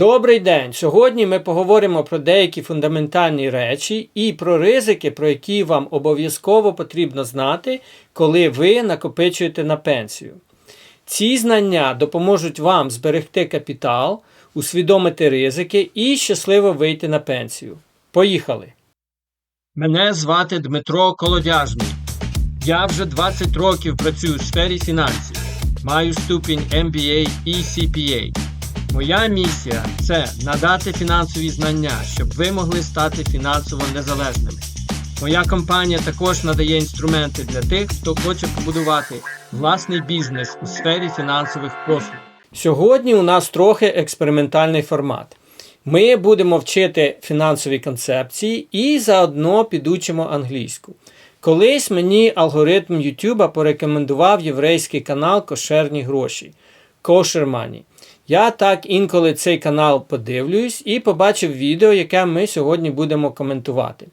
Добрий день! Сьогодні ми поговоримо про деякі фундаментальні речі і про ризики, про які вам обов'язково потрібно знати, коли ви накопичуєте на пенсію. Ці знання допоможуть вам зберегти капітал, усвідомити ризики і щасливо вийти на пенсію. Поїхали! Мене звати Дмитро Колодяжний. Я вже 20 років працюю в сфері фінансів. Маю ступінь MBA і CPA. Моя місія це надати фінансові знання, щоб ви могли стати фінансово незалежними. Моя компанія також надає інструменти для тих, хто хоче побудувати власний бізнес у сфері фінансових послуг. Сьогодні у нас трохи експериментальний формат. Ми будемо вчити фінансові концепції і заодно підучимо англійську. Колись мені алгоритм YouTube порекомендував єврейський канал Кошерні гроші Kosher Money. Я так інколи цей канал подивлюсь і побачив відео, яке ми сьогодні будемо коментувати.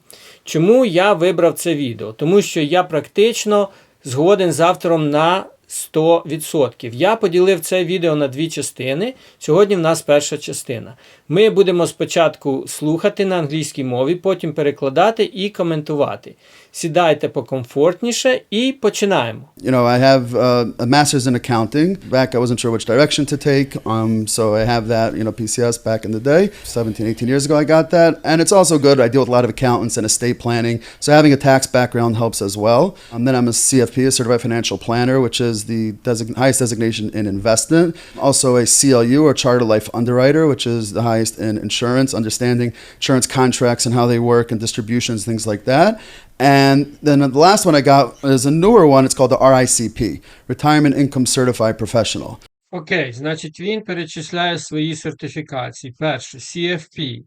Чому я вибрав це відео? Тому що я практично згоден з автором на 100%. Я поділив це відео на дві частини. Сьогодні в нас перша частина. Ми будемо спочатку слухати на англійській мові, потім перекладати і коментувати. Сідайте покомфортніше і починаємо. You know, I have uh, a master's in accounting. Back, I wasn't sure which direction to take. Um, so I have that, you know, PCS back in the day. 17, 18 years ago, I got that. And it's also good. I deal with a lot of accountants and estate planning. So having a tax background helps as well. And then I'm a CFP, a certified financial planner, which is the design- highest designation in investment. Also a CLU or charter life underwriter, which is the highest in insurance, understanding insurance contracts and how they work and distributions, things like that. And then the last one I got is a newer one. It's called the RICP, Retirement Income Certified Professional. Окей, значить, він перечисляє свої сертифікації. Перше, CFP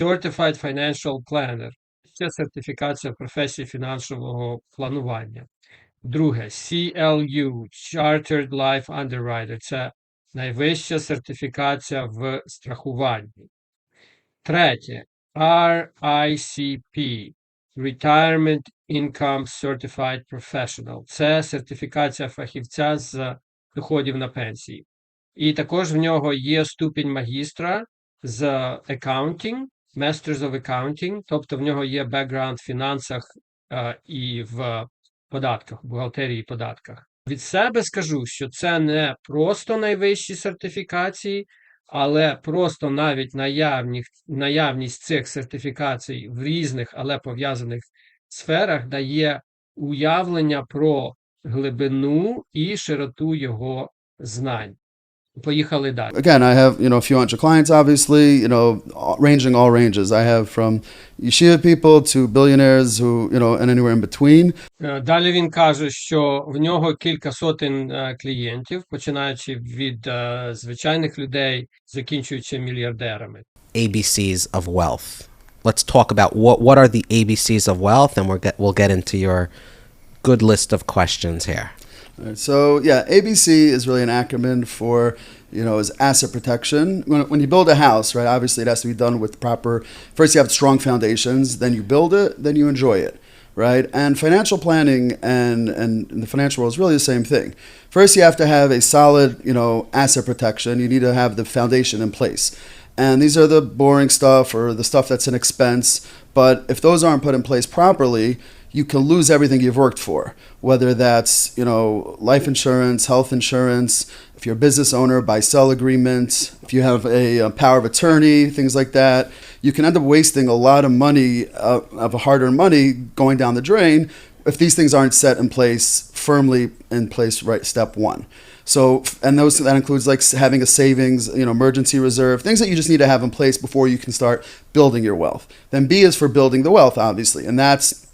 Certified Financial Planner. Це сертифікація в професії фінансового планування. Друге, CLU Chartered Life Underwriter. Це найвища сертифікація в страхуванні. Третє, RICP Retirement Income Certified Professional. Це сертифікація фахівця з доходів на пенсії. І також в нього є ступінь магістра з accounting, Masters of Accounting, тобто в нього є бекграунд в фінансах е, і в податках, бухгалтерії і податках. Від себе скажу, що це не просто найвищі сертифікації, але просто навіть наявність, наявність цих сертифікацій в різних, але пов'язаних сферах дає уявлення про глибину і широту його знань. Поїхали далі. Again, I have, you know, a few hundred clients, obviously, you know, all- ranging all ranges. I have from yeshiva people to billionaires who, you know, and anywhere in between. Е, Далі він каже, що в нього кілька сотень е, клієнтів, починаючи від е, звичайних людей, закінчуючи мільярдерами. ABCs of wealth. Let's talk about what what are the ABCs of wealth, and we'll get we'll get into your good list of questions here. Alright, So yeah, ABC is really an acronym for, you know, is asset protection. When, when you build a house, right, obviously it has to be done with proper. First, you have strong foundations, then you build it, then you enjoy it, right? And financial planning and and the financial world is really the same thing. First, you have to have a solid, you know, asset protection. You need to have the foundation in place. And these are the boring stuff or the stuff that's an expense. But if those aren't put in place properly, you can lose everything you've worked for. Whether that's, you know, life insurance, health insurance, if you're a business owner, buy sell agreements, if you have a, uh power of attorney, things like that, you can end up wasting a lot of money, uh, of hard earned money going down the drain if these things aren't set in place firmly in place right step one. So, and those that includes like having a savings, you know, emergency reserve, things that you just need to have in place before you can start building your wealth. Then B is for building the wealth, obviously, and that's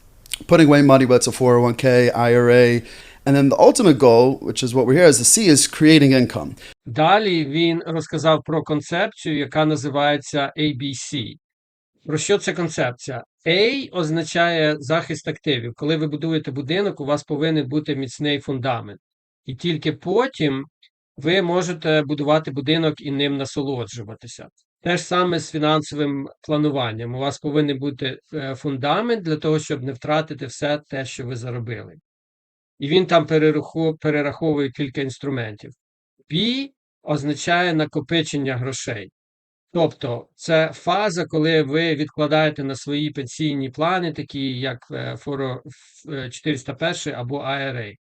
putting away money, whether it's a 401k, IRA, and then the ultimate goal, which is what we're here, is the C is creating income. Далі він розказав про концепцію, яка називається ABC. Про що це концепція? A означає захист активів. Коли ви будуєте будинок, у вас повинен бути міцний фундамент. І тільки потім ви можете будувати будинок і ним насолоджуватися. Те ж саме з фінансовим плануванням. У вас повинен бути е, фундамент для того, щоб не втратити все те, що ви заробили. І він там перераховує кілька інструментів. P означає накопичення грошей. Тобто це фаза, коли ви відкладаєте на свої пенсійні плани, такі як е, форо- е, 401 або IRA.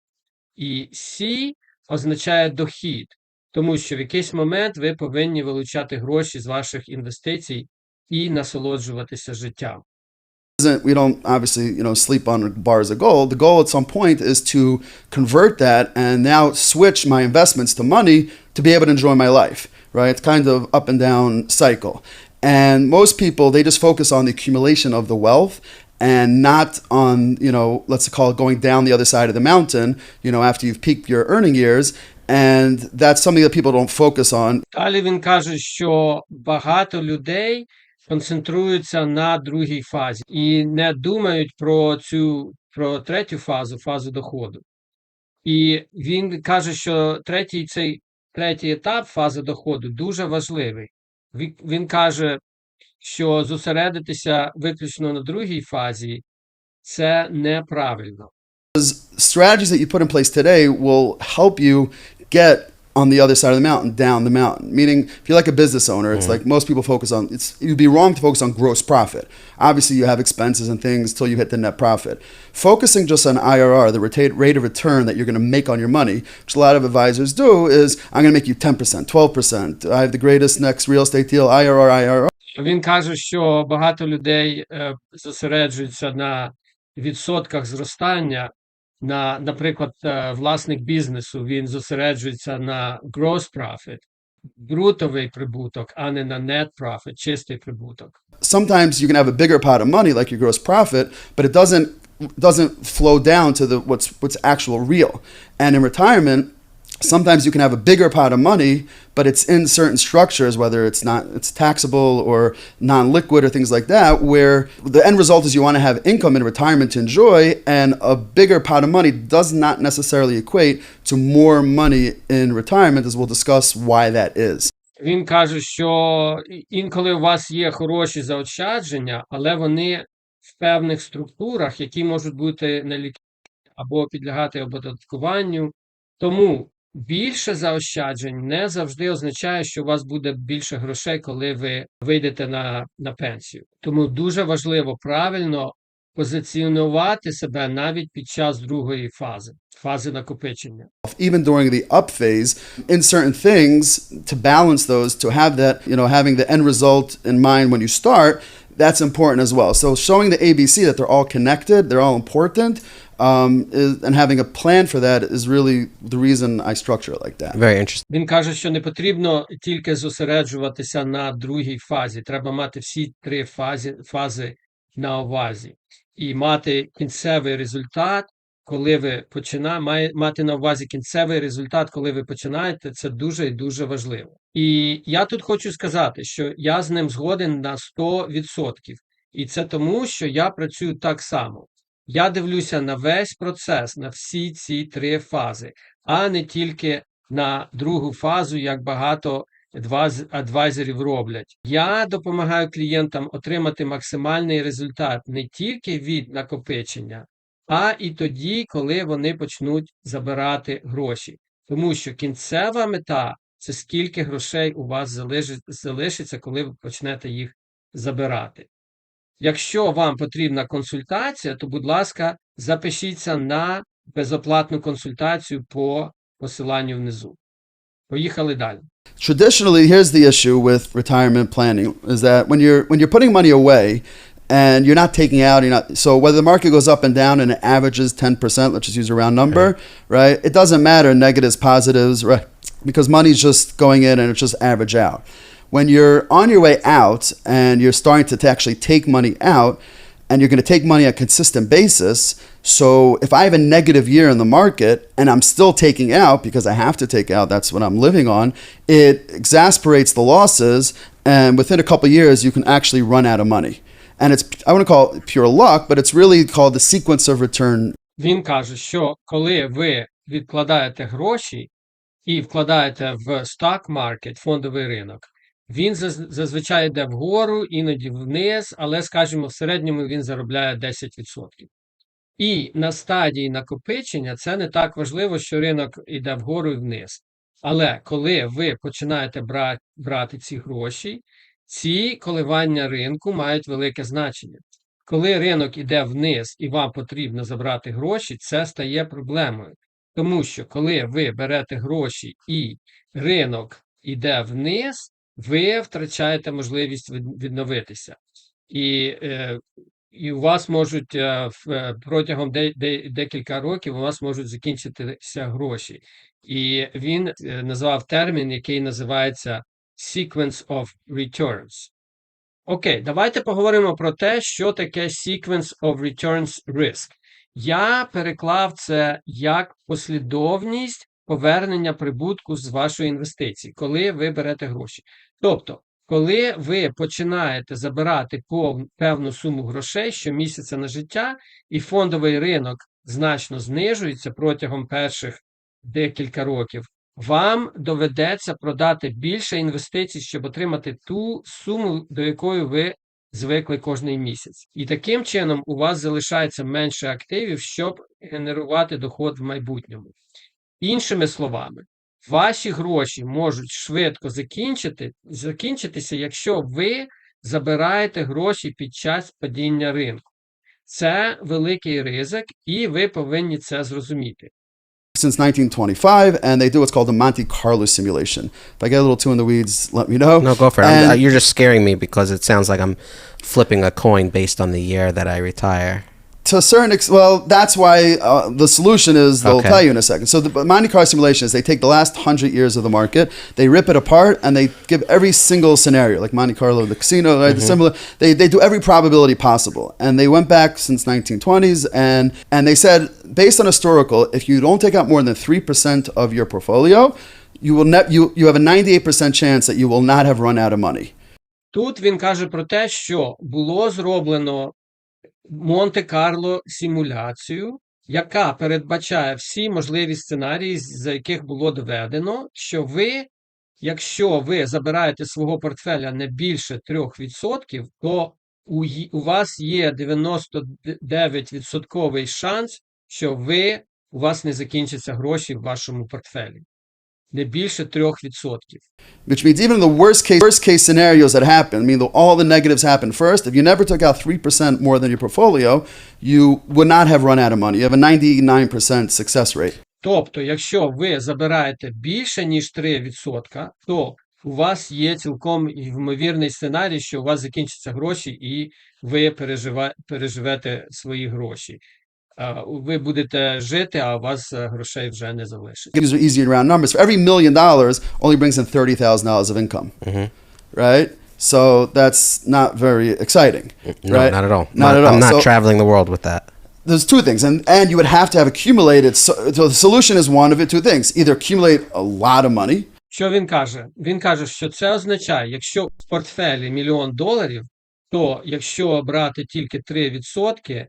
І C означає дохід, тому що в якийсь момент ви повинні вилучати гроші з ваших інвестицій і насолоджуватися життям. isn't we don't obviously you know sleep on bars of gold the goal at some point is to convert that and now switch my investments to money to be able to enjoy my life right it's kind of up and down cycle and most people they just focus on the accumulation of the wealth and not on you know let's call it going down the other side of the mountain you know after you've peaked your earning years and that's something that people don't focus on Далі він каже, що багато людей концентруються на другій фазі і не думають про цю про третю фазу, фазу доходу. І він каже, що третій цей третій етап фази доходу дуже важливий. Він, він каже, що зосередитися виключно на другій фазі це неправильно. strategies that you put in place today will help you get on the other side of the mountain, down the mountain. Meaning, if you're like a business owner, it's like most people focus on. It's you'd be wrong to focus on gross profit. Obviously, you have expenses and things till you hit the net profit. Focusing just on IRR, the rate rate of return that you're going to make on your money, which a lot of advisors do, is I'm going to make you 10%, 12%. I have the greatest next real estate deal, IRR, IRR. Він каже, що багато людей е, зосереджуються на відсотках зростання. На, наприклад, е, власник бізнесу він зосереджується на gross profit, брутовий прибуток, а не на net profit, чистий прибуток. sometimes you can have a bigger pot of money like your gross profit but it doesn't doesn't flow down to the what's what's actual real and in retirement sometimes you can have a bigger pot of money but it's in certain structures whether it's not it's taxable or non-liquid or things like that where the end result is you want to have income in retirement to enjoy and a bigger pot of money does not necessarily equate to more money in retirement as we'll discuss why that is Він каже, що і- інколи у вас є хороші заощадження, але вони в певних структурах, які можуть бути неліквідні або підлягати оподаткуванню. Тому більше заощаджень не завжди означає, що у вас буде більше грошей, коли ви вийдете на, на пенсію. Тому дуже важливо правильно позиціонувати себе навіть під час другої фази, фази накопичення. even during the up phase in certain things to balance those to have that you know having the end result in mind when you start that's important as well so showing the abc that they're all connected they're all important Um, is, and having a plan for that is really the reason i structure it like that Very interesting. Він каже, що не потрібно тільки зосереджуватися на другій фазі. Треба мати всі три фази, фази на увазі і мати кінцевий результат, коли ви починаєте, має мати на увазі кінцевий результат, коли ви починаєте. Це дуже і дуже важливо. І я тут хочу сказати, що я з ним згоден на 100%. І це тому, що я працюю так само. Я дивлюся на весь процес, на всі ці три фази, а не тільки на другу фазу, як багато адвайзерів роблять. Я допомагаю клієнтам отримати максимальний результат не тільки від накопичення, а і тоді, коли вони почнуть забирати гроші. Тому що кінцева мета це скільки грошей у вас залишиться, коли ви почнете їх забирати. Якщо вам потрібна консультація, то, будь ласка, запишіться на безоплатну консультацію по посиланню внизу. Поїхали далі. traditionally here's the issue with retirement planning is that when you're when you're putting money away and you're not taking out you're not so whether the market goes up and down and it averages 10% let's just use a round number right it doesn't matter negatives positives right because money's just going in and it's just average out when you're on your way out and you're starting to, to actually take money out and you're going to take money on a consistent basis. So if I have a negative year in the market and I'm still taking out because I have to take out, that's what I'm living on, it exasperates the losses. And within a couple of years, you can actually run out of money. And it's, I want to call it pure luck, but it's really called the sequence of return Він каже, що коли ви відкладаєте гроші і вкладаєте в stock market, фондовий ринок, він заз- зазвичай йде вгору, іноді вниз, але, скажімо, в середньому він заробляє 10%. І на стадії накопичення це не так важливо, що ринок йде вгору і вниз. Але коли ви починаєте брати, брати ці гроші Ці коливання ринку мають велике значення. Коли ринок іде вниз і вам потрібно забрати гроші, це стає проблемою. Тому що коли ви берете гроші і ринок іде вниз, ви втрачаєте можливість відновитися. І, е, і у вас можуть е, е, протягом де, де, декілька років у вас можуть закінчитися гроші. І він назвав термін, який називається Sequence of Returns. Окей, давайте поговоримо про те, що таке Sequence of Returns Risk. Я переклав це як послідовність повернення прибутку з вашої інвестиції, коли ви берете гроші. Тобто, коли ви починаєте забирати певну суму грошей щомісяця на життя, і фондовий ринок значно знижується протягом перших декілька років, вам доведеться продати більше інвестицій, щоб отримати ту суму, до якої ви звикли кожний місяць. І таким чином у вас залишається менше активів, щоб генерувати доход в майбутньому. Іншими словами, ваші гроші можуть швидко закінчити, закінчитися, якщо ви забираєте гроші під час падіння ринку. Це великий ризик, і ви повинні це зрозуміти. since 1925, and they do what's called a Monte Carlo simulation. If I get a little too in the weeds, let me know. No, go for it. And- uh, you're just scaring me because it sounds like I'm flipping a coin based on the year that I retire. to a certain extent, well, that's why uh, the solution is they'll Okay. tell you in a second. So the Monte Carlo simulation is they take the last hundred years of the market, they rip it apart, and they give every single scenario, like Monte Carlo, the casino, right? Similar. They, they do every probability possible, and they went back since 1920s, and and they said based on historical, if you don't take out more than three percent of your portfolio, you will ne- you you have a 98 percent chance that you will not have run out of money. Тут він каже про те, що було зроблено Монте-Карло симуляцію, яка передбачає всі можливі сценарії, за яких було доведено, що ви, якщо ви забираєте свого портфеля не більше 3%, то у, у вас є 99% шанс, що ви, у вас не закінчаться гроші в вашому портфелі. Не більше 3%. Which means even the worst case worst case scenarios that happen, I mean the, all the negatives happen first. If you never took out three percent more than your portfolio, you would not have run out of money. You have a ninety nine percent success rate. Тобто, якщо ви забираєте більше, ніж 3%, то у вас є цілком ймовірний сценарій, що у вас закінчаться гроші, і ви пережива... переживете свої гроші. Ви будете жити, а у вас е, грошей вже не залишиться. These are easy round numbers. For every million dollars, only brings in thirty thousand dollars of income. Right? So that's not very exciting. No, right? not at all. Not, at all. I'm not So- traveling the world with that. there's two things, and and you would have to have accumulated. So, so the solution is one of it. Two things: either accumulate a lot of money, Що він каже? Він каже, що це означає, якщо в портфелі мільйон доларів, то якщо брати тільки 3%,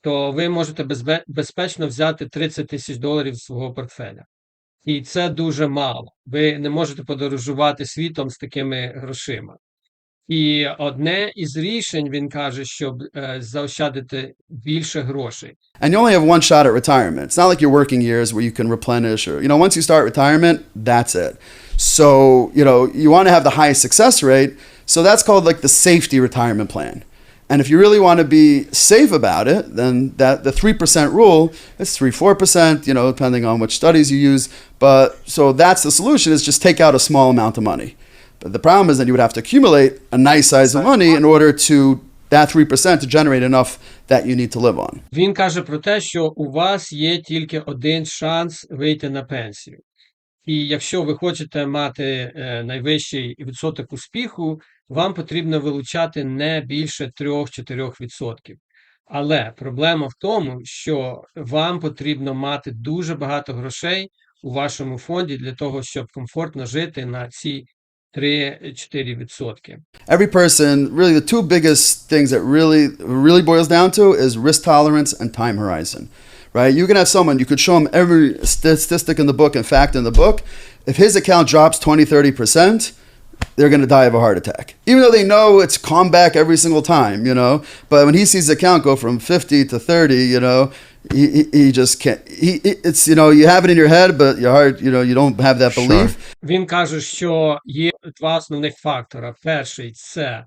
то ви можете безпечно взяти 30 тисяч доларів з свого портфеля. І це дуже мало. Ви не можете подорожувати світом з такими грошима. І одне із рішень він каже, щоб е, заощадити більше грошей. and you only have one shot at retirement. It's not like your working years where you can replenish, or you know, once you start retirement, that's it. So you know, you want to have the highest success rate. So that's called like the safety retirement plan. And if you really want to be safe about it, then that the three percent rule, it's three four percent, you know, depending on which studies you use. But so that's the solution: is just take out a small amount of money. But the problem is that you would have to accumulate a nice size of money in order to that three percent to generate enough that you need to live on. Він каже про те, що у вас є тільки один шанс вийти на пенсію. І якщо ви хочете мати е, найвищий відсоток успіху, вам потрібно вилучати не більше 3-4%. Але проблема в тому, що вам потрібно мати дуже багато грошей у вашому фонді для того, щоб комфортно жити на ці 3-4%. every person really the two biggest things that really really boils down to is risk tolerance and time horizon right you can have someone you could show them every statistic in the book and fact in the book if his account drops 20 30% they're going to die of a heart attack even though they know it's come back every single time you know but when he sees the account go from 50 to 30 you know he, he, just can't. He, it's you know you have it in your head, but your heart, you know, you don't have that Sure. belief. Він каже, що є два основних фактора. Перший це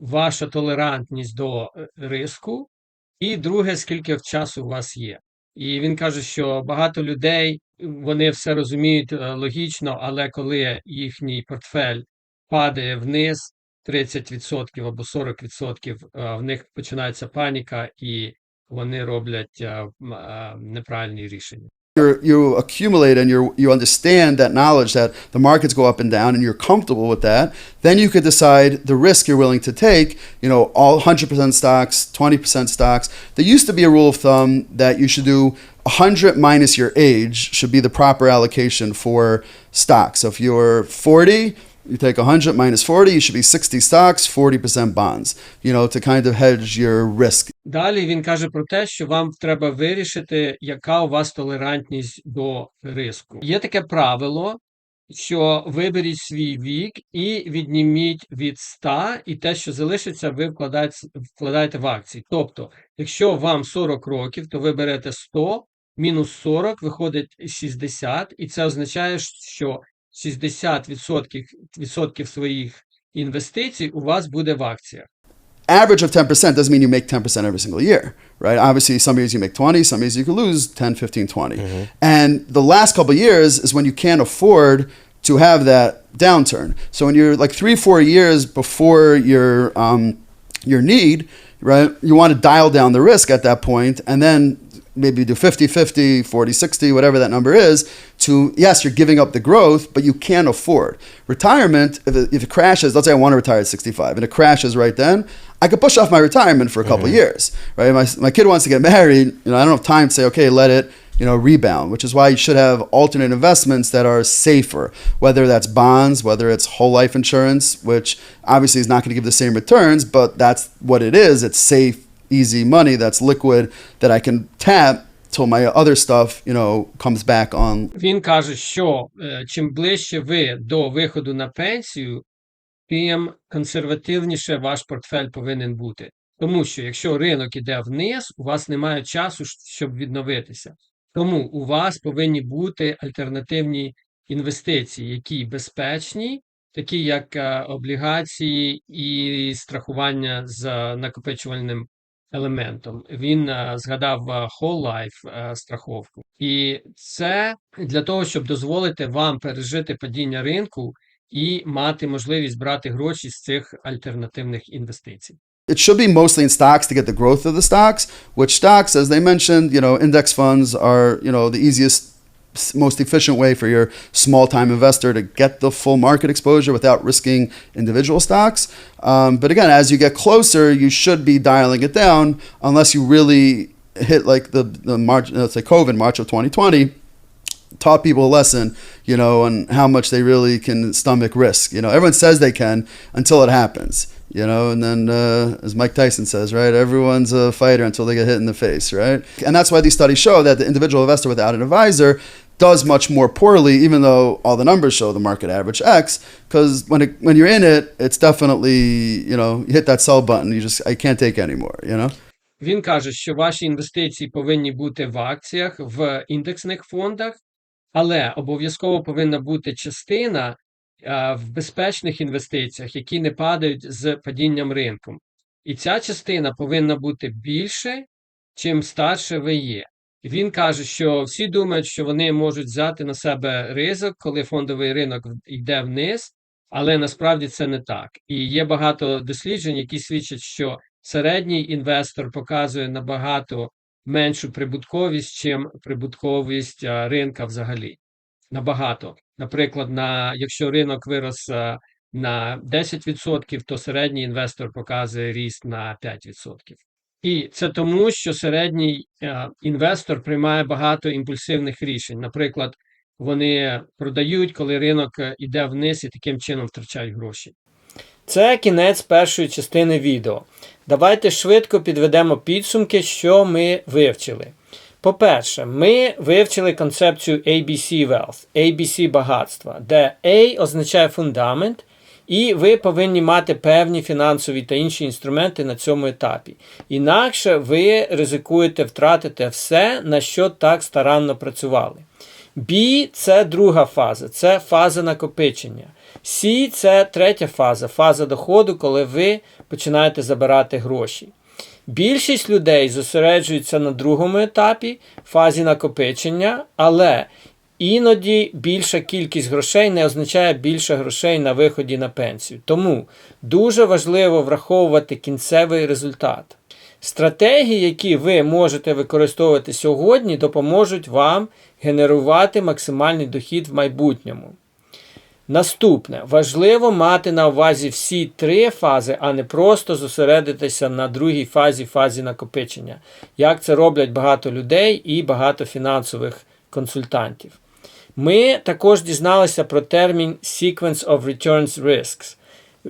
ваша толерантність до е, риску, і друге, скільки часу у вас є. І він каже, що багато людей вони все розуміють е, логічно, але коли їхній портфель падає вниз 30% або 40%, е, в них починається паніка, і вони роблять е, неправильні рішення. You accumulate and you you understand that knowledge that the markets go up and down, and you're comfortable with that. Then you could decide the risk you're willing to take. You know, all 100% stocks, 20% stocks. There used to be a rule of thumb that you should do 100 minus your age should be the proper allocation for stocks. So if you're 40, you take 100 minus 40, you should be 60 stocks, 40% bonds. You know, to kind of hedge your risk. Далі він каже про те, що вам треба вирішити, яка у вас толерантність до риску. Є таке правило, що виберіть свій вік і відніміть від 100, і те, що залишиться, ви вкладаєте, вкладаєте в акції. Тобто, якщо вам 40 років, то ви берете 100, мінус 40, виходить 60, і це означає, що 60% відсотків своїх інвестицій у вас буде в акціях. average of 10% doesn't mean you make 10% every single year, right? Obviously, some years you make 20, some years you could lose 10, 15, 20. And the last couple of years is when you can't afford to have that downturn. So when you're like three, four years before your, um, your need, right, you want to dial down the risk at that point and then maybe do 50 50 40 60 whatever that number is to yes you're giving up the growth but you can't afford. Retirement if it, if it crashes let's say i want to retire at 65 and it crashes right then i could push off my retirement for a couple of years right? My, my kid wants to get married you know i don't have time to say okay let it you know rebound which is why you should have alternate investments that are safer whether that's bonds whether it's whole life insurance which obviously is not going to give the same returns but that's what it is it's safe easy money that's liquid that I can tap till my other stuff, you know, comes back on. Він каже, що е, чим ближче ви до виходу на пенсію, тим консервативніше ваш портфель повинен бути. Тому що якщо ринок іде вниз, у вас немає часу, щоб відновитися. Тому у вас повинні бути альтернативні інвестиції, які безпечні, такі як е, облігації і страхування з накопичувальним елементом. Він е, згадав е, Whole Life е, страховку. І це для того, щоб дозволити вам пережити падіння ринку і мати можливість брати гроші з цих альтернативних інвестицій. It should be mostly in stocks to get the growth of the stocks, which stocks, as they mentioned, you know, index funds are, you know, the easiest, most efficient way for your small time investor to get the full market exposure without risking individual stocks. Um, but again, as you get closer, you should be dialing it down unless you really hit like the, the March, let's say COVID, March of 2020 taught people a lesson, you know, on how much they really can stomach risk. You know, everyone says they can until it happens, you know, and then uh, as Mike Tyson says, right, everyone's a fighter until they get hit in the face, right? And that's why these studies show that the individual investor without an advisor does much more poorly, even though all the numbers show the market average X. Because when it, when you're in it, it's definitely you know you hit that sell button. You just I can't take anymore. You know. Він каже, що ваші інвестиції повинні бути в акціях, в індексних фондах, але обов'язково повинна бути частина е, в безпечних інвестиціях, які не падають з падінням ринку. І ця частина повинна бути більше, чим старше ви є. Він каже, що всі думають, що вони можуть взяти на себе ризик, коли фондовий ринок йде вниз, але насправді це не так. І є багато досліджень, які свідчать, що середній інвестор показує набагато меншу прибутковість, чим прибутковість ринка взагалі. Набагато. Наприклад, на, якщо ринок вирос на 10%, то середній інвестор показує ріст на 5%. І це тому, що середній е, інвестор приймає багато імпульсивних рішень. Наприклад, вони продають, коли ринок е, іде вниз і таким чином втрачають гроші. Це кінець першої частини відео. Давайте швидко підведемо підсумки, що ми вивчили. По-перше, ми вивчили концепцію ABC Wealth, ABC багатства, де A означає фундамент І ви повинні мати певні фінансові та інші інструменти на цьому етапі. Інакше ви ризикуєте втратити все, на що так старанно працювали. B – це друга фаза, це фаза накопичення. C – це третя фаза, фаза доходу, коли ви починаєте забирати гроші. Більшість людей зосереджуються на другому етапі, фазі накопичення, але іноді більша кількість грошей не означає більше грошей на виході на пенсію. Тому дуже важливо враховувати кінцевий результат. Стратегії, які ви можете використовувати сьогодні, допоможуть вам генерувати максимальний дохід в майбутньому. Наступне важливо мати на увазі всі три фази, а не просто зосередитися на другій фазі фазі накопичення, як це роблять багато людей і багато фінансових консультантів. Ми також дізналися про термін Sequence of Returns Risks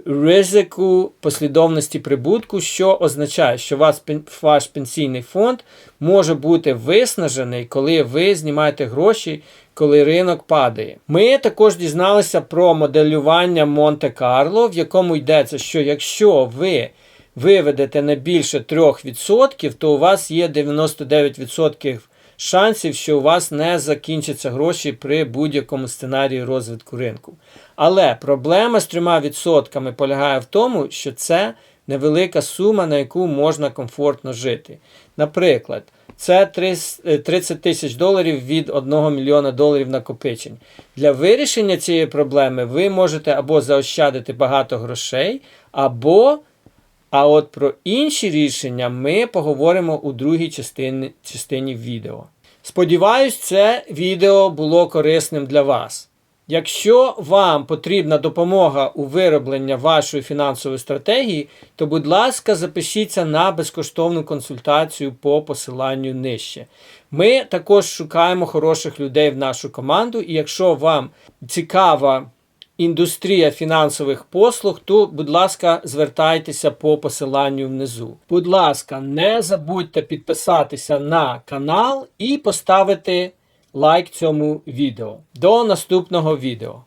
ризику послідовності прибутку, що означає, що ваш пенсійний фонд може бути виснажений, коли ви знімаєте гроші, коли ринок падає. Ми також дізналися про моделювання Монте-Карло, в якому йдеться, що якщо ви виведете не більше 3%, то у вас є 99% шансів, що у вас не закінчаться гроші при будь-якому сценарії розвитку ринку. Але проблема з трьома відсотками полягає в тому, що це невелика сума, на яку можна комфортно жити. Наприклад, це 30 тисяч доларів від 1 мільйона доларів накопичень. Для вирішення цієї проблеми ви можете або заощадити багато грошей, або а от про інші рішення ми поговоримо у другій частині, частині відео. Сподіваюсь, це відео було корисним для вас. Якщо вам потрібна допомога у виробленні вашої фінансової стратегії, то, будь ласка, запишіться на безкоштовну консультацію по посиланню нижче. Ми також шукаємо хороших людей в нашу команду, і якщо вам цікава індустрія фінансових послуг, то, будь ласка, звертайтеся по посиланню внизу. Будь ласка, не забудьте підписатися на канал і поставити лайк цьому відео. До наступного відео.